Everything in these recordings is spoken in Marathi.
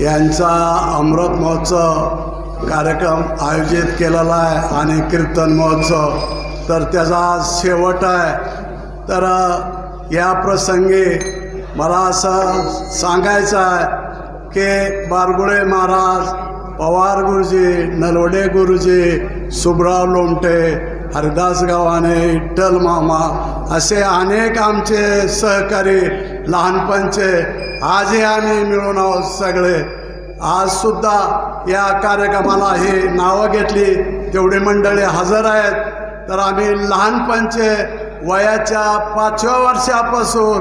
यांचा अमृत महोत्सव कार्यक्रम आयोजित केलेला आहे आणि कीर्तन महोत्सव. तर त्याचा आज शेवट आहे. तर या प्रसंगी मला असं सांगायचं आहे की बारगुडे महाराज पवार गुरुजी नलवडे गुरुजी सुभराव लोमटे हरिदास गावाने इट्टल मामा असे अनेक आमचे सहकारी लहानपणचे. आजही आम्ही मिळून आहोत सगळे. आज सुद्धा या कार्यक्रमाला ही नावं घेतली. तेवढी मंडळी हजर आहेत तर आम्ही लहानपणचे वयाच्या पाचव्या वर्षापासून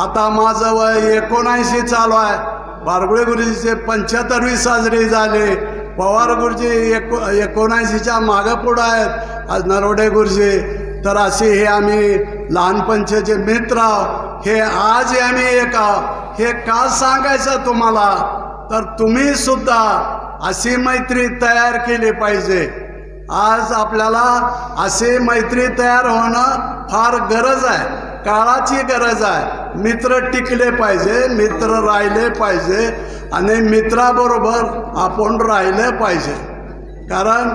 आता माझं वय एकोणऐंशी चालू आहे. बारगुळे गुरुजीचे पंच्याहत्तरवी साजरी झाली. पवार गुरुजी एको एकोणऐंशीच्या मागं पुढं आहेत. आज नरोडे गुरुजी. तर असे हे आम्ही लहानपणचे जे मित्र आहोत, हे आज आम्ही एका हे का सांगायचं तुम्हाला तर तुम्ही सुद्धा अशी मैत्री तयार केली पाहिजे. आज आपल्याला अशी मैत्री तयार होणं फार गरज आहे. काळाची गरज आहे. मित्र टिकले पाहिजे मित्र राहिले पाहिजे आणि मित्राबरोबर आपण राहिले पाहिजे. कारण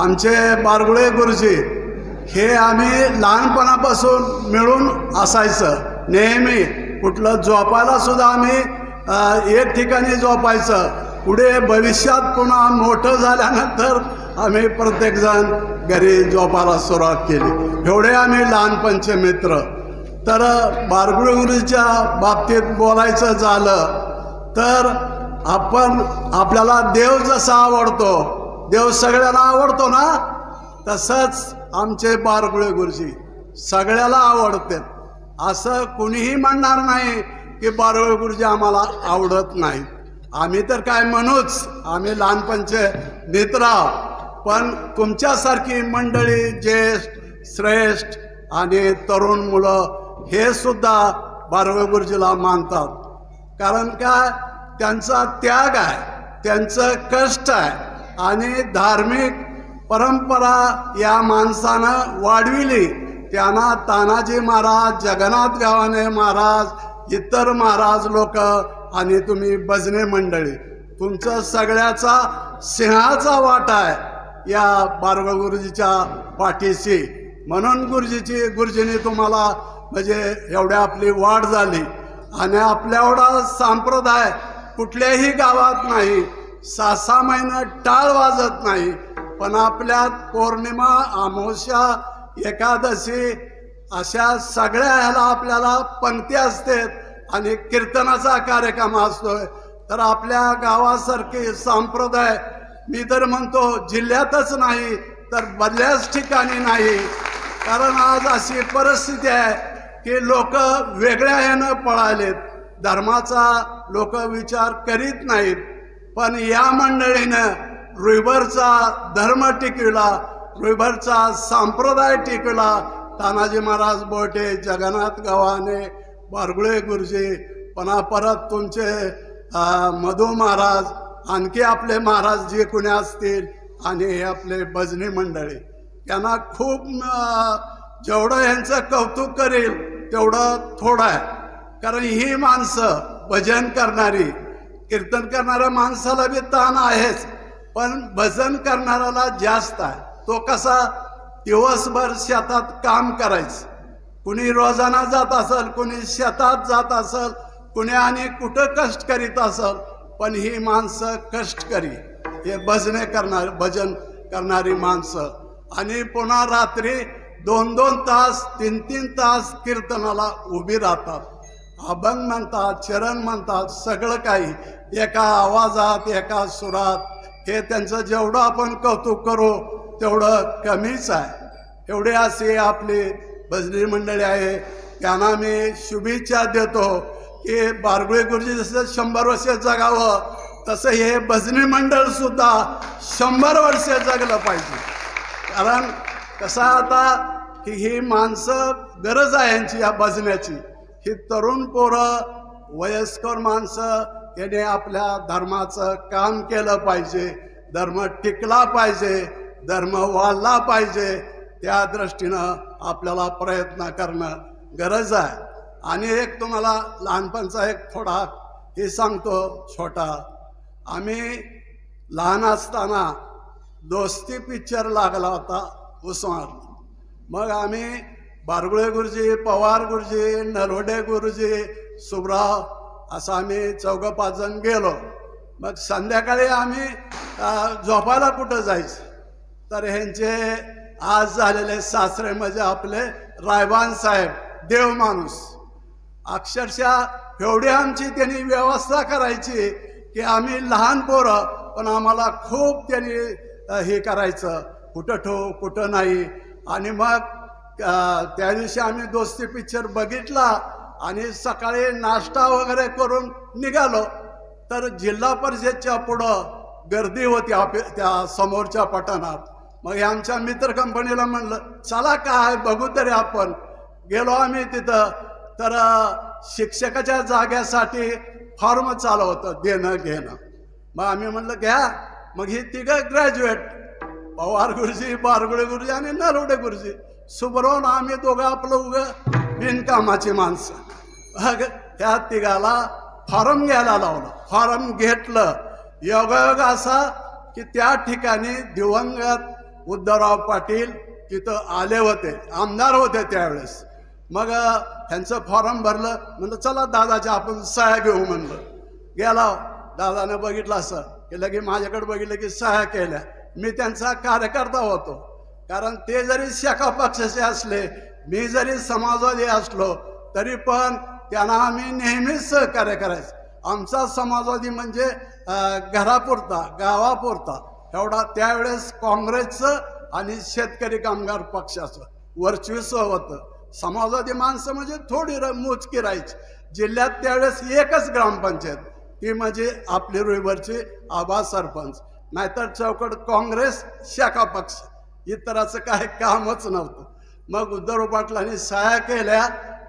आमचे बारगुळे गुरुजी हे आम्ही लहानपणापासून मिळून असायचं. नेहमी कुठलं झोपायला सुद्धा आम्ही एक ठिकाणी झोपायचं. पुढे भविष्यात पुन्हा मोठं झाल्यानंतर आम्ही प्रत्येकजण घरी झोपायला सुरुवात केली. एवढे आम्ही लहानपणचे मित्र. तर बारगुळगुरीच्या बाबतीत बोलायचं झालं तर आपण आपल्याला देव जसा आवडतो देव सगळ्यांना आवडतो ना? तसंच आमचे बारगुळे गुरुजी सगळ्याला आवडतात. असं कुणीही म्हणणार नाही की बारगुळे गुरुजी आम्हाला आवडत नाही. आम्ही तर काय म्हणूच आम्ही लहानपणचे मित्र पण तुमच्यासारखी मंडळी ज्येष्ठ श्रेष्ठ आणि तरुण मुलं हे सुद्धा बारवे गुरुजीला मानतात. कारण का? त्यांचा त्याग आहे त्यांचं कष्ट आहे आणि धार्मिक परंपरा या माणसानं वाढविली. त्यांना तानाजी महाराज जगन्नाथ गावाने महाराज इतर महाराज लोक आणि तुम्ही भजने मंडळी. तुमचं सगळ्याचा सिंहाचा वाटा आहे या बारव गुरुजीच्या पाठीशी. म्हणून गुरुजीची गुरुजीने तुम्हाला म्हणजे एवढ्या आपली वाढ झाली. आणि आपल्या एवढा संप्रदाय कुठल्याही गावात नाही. सहा सहा महिना टाळ वाजत नाही. पण आपल्यात पौर्णिमा अमावस्या एकादशी अशा सगळ्या ह्याला आपल्याला पंक्ती असतात आणि कीर्तनाचा कार्यक्रम असतोय. तर आपल्या गावासारखे संप्रदाय मी तर म्हणतो जिल्ह्यातच नाही तर बदल्याच ठिकाणी नाही. कारण आज अशी परिस्थिती आहे की लोक वेगळ्या ह्यानं पळालेत. धर्माचा लोक विचार करीत नाहीत. पण या मंडळीनं रुईबरचा धर्म टिकविला. रुईभरचा संप्रदाय टिकला. तानाजी महाराज बोटे जगन्नाथ गव्हाणे बारगुळे गुरुजी पुन्हा परत तुमचे मधू महाराज आणखी आपले महाराज जे कुणी असतील आणि हे आपले भजनी मंडळी. त्यांना खूप जेवढं यांचं कौतुक करेल तेवढं थोडं आहे. कारण ही माणसं भजन करणारी कीर्तन करणाऱ्या माणसाला बी ताण आहेच पण भजन करणाऱ्याला जास्त आहे. तो कसा दिवसभर शेतात काम करायचं. कुणी रोजाना जात असेल कुणी शेतात जात असल कुणी आणि कुठं कष्ट करीत असल पण ही माणसं कष्टकरी हे भजने करणार भजन करणारी माणसं. आणि पुन्हा रात्री दोन दोन तास तीन तीन तास कीर्तनाला उभी राहतात. अभंग म्हणतात चरण म्हणतात सगळं काही. एका आवाजात एका सुरात. हे त्यांचं जेवढं आपण कौतुक करू तेवढं कमीच आहे. एवढे असे आपली भजनी मंडळी आहे. त्यांना मी शुभेच्छा देतो की बारगुळे गुरुजी जसं शंभर वर्ष जगावं तसं हे भजनी मंडळसुद्धा शंभर वर्ष जगलं पाहिजे. कारण कसं आता की ही माणसं गरज आहे यांची या भजण्याची ही तरुण पोरं वयस्कर माणसं याने आपल्या धर्माचं काम केलं पाहिजे. धर्म टिकला पाहिजे. धर्म वाढला पाहिजे. त्या दृष्टीनं आपल्याला प्रयत्न करणं गरज आहे. आणि एक तुम्हाला लहानपणचा एक थोडा हे सांगतो छोटा. आम्ही लहान असताना दोस्ती पिक्चर लागला होता उस्मानात मग आम्ही बारगुळे गुरुजी पवार गुरुजी नरवडे गुरुजी सुब्राव असं आम्ही चौघं पाच जण गेलो. मग संध्याकाळी आम्ही झोपायला कुठं जायचं? तर ह्यांचे आज झालेले सासरे म्हणजे आपले रायबान साहेब देव माणूस. अक्षरशः एवढी आमची त्यांनी व्यवस्था करायची की आम्ही लहान पोरं पण आम्हाला खूप त्यांनी हे करायचं. कुठं ठेवू कुठं नाही. आणि मग त्या दिवशी आम्ही दोस्ती पिक्चर बघितला आणि सकाळी नाश्ता वगैरे करून निघालो. तर जिल्हा परिषदच्या पुढं गर्दी होती आप त्या समोरच्या पठाणात. मग आमच्या मित्र कंपनीला म्हणलं चला काय बघू तरी आपण. गेलो आम्ही तिथं. तर शिक्षकाच्या जाग्यासाठी फॉर्म चालू होतं देणं घेणं. मग आम्ही म्हणलं घ्या. मग ही तिघं ग्रॅज्युएट. पवार गुरुजी बारगुडे गुरुजी आणि नरवडे गुरुजी. सुबरवून आम्ही दोघं आपलं उगं बिनकामाची माणसं. मग त्या तिघाला फॉर्म घ्यायला लावलं. फॉर्म घेतलं. योगायोग असा की त्या ठिकाणी दिवंगत उद्धवराव पाटील तिथं आले होते आमदार होते त्यावेळेस. मग त्यांचं फॉर्म भरलं म्हणलं चला दादाच्या आपण सह्या घेऊ म्हणलं. गेला दादानं बघितलं असं की लगे माझ्याकडे बघितलं की सह्या केल्या. मी त्यांचा कार्यकर्ता होतो. कारण ते जरी शाखा पक्षाचे असले मी जरी समाजवादी असलो तरी पण त्यांना आम्ही नेहमीच सहकार्य करायचं. आमचा समाजवादी म्हणजे घरापुरता गावापुरता. एवढा त्यावेळेस काँग्रेसचं आणि शेतकरी कामगार पक्षाचं वर्चस्व होतं. समाजवादी माणसं म्हणजे थोडी र मोजकी राहायची. जिल्ह्यात त्यावेळेस एकच ग्रामपंचायत ती म्हणजे आपली रुईवरची आबा सरपंच. नाहीतर चौकट काँग्रेस शाखा पक्ष. इतराचं काही कामच नव्हतं. मग उद्धव पाटलांनी सहाय्या केल्या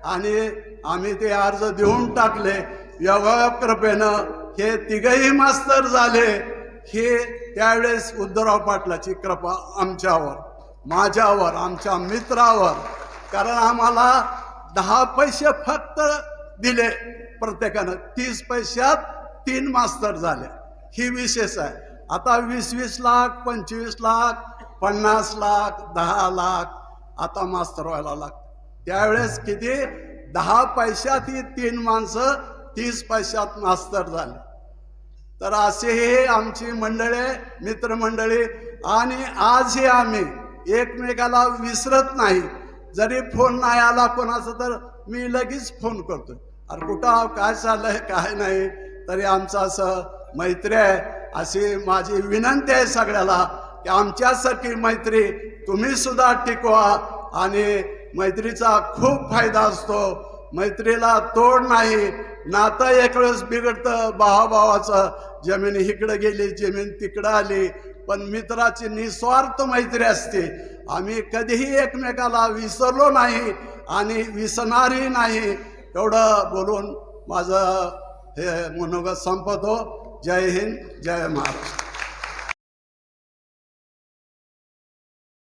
आणि आम्ही ते अर्ज देऊन टाकले. योगा कृपेनं हे तिघही मास्तर झाले. हे त्यावेळेस उद्धवराव पाटलाची कृपा आमच्यावर माझ्यावर आमच्या मित्रावर. कारण आम्हाला दहा पैसे फक्त दिले प्रत्येकानं. तीस पैशात तीन मास्तर झाले. ही विशेष आहे. आता वीस वीस लाख पंचवीस लाख पन्नास लाख दहा लाख आता मास्तर व्हायला लागतं त्यावेळेस किती? दहा पैशात ही तीन माणसं तीस पैशात मास्तर झाले. तर असे हे आमची मंडळे मित्रमंडळी. आणि आजही आम्ही एकमेकाला विसरत नाही. जरी फोन नाही आला कोणाचा तर मी लगेच फोन करतो अरे कुठं काय चाललंय? काय नाही? तरी आमचं असं मैत्री आहे. अशी माझी विनंती आहे सगळ्याला की आमच्यासारखी मैत्री तुम्ही सुद्धा टिकवा. आणि मैत्रीचा खूप फायदा असतो. मैत्रीला तोड नाही. नातं एक वेळेस बिघडतं भावाभावाचं. जमीन इकडं गेली जमीन तिकडं आली. पण मित्राची निस्वार्थ मैत्री असते. आम्ही कधीही एकमेकाला विसरलो नाही आणि विसरणारही नाही. एवढं बोलून माझं हे मनोगत संपतो. जय हिंद जय महाराष्ट्र.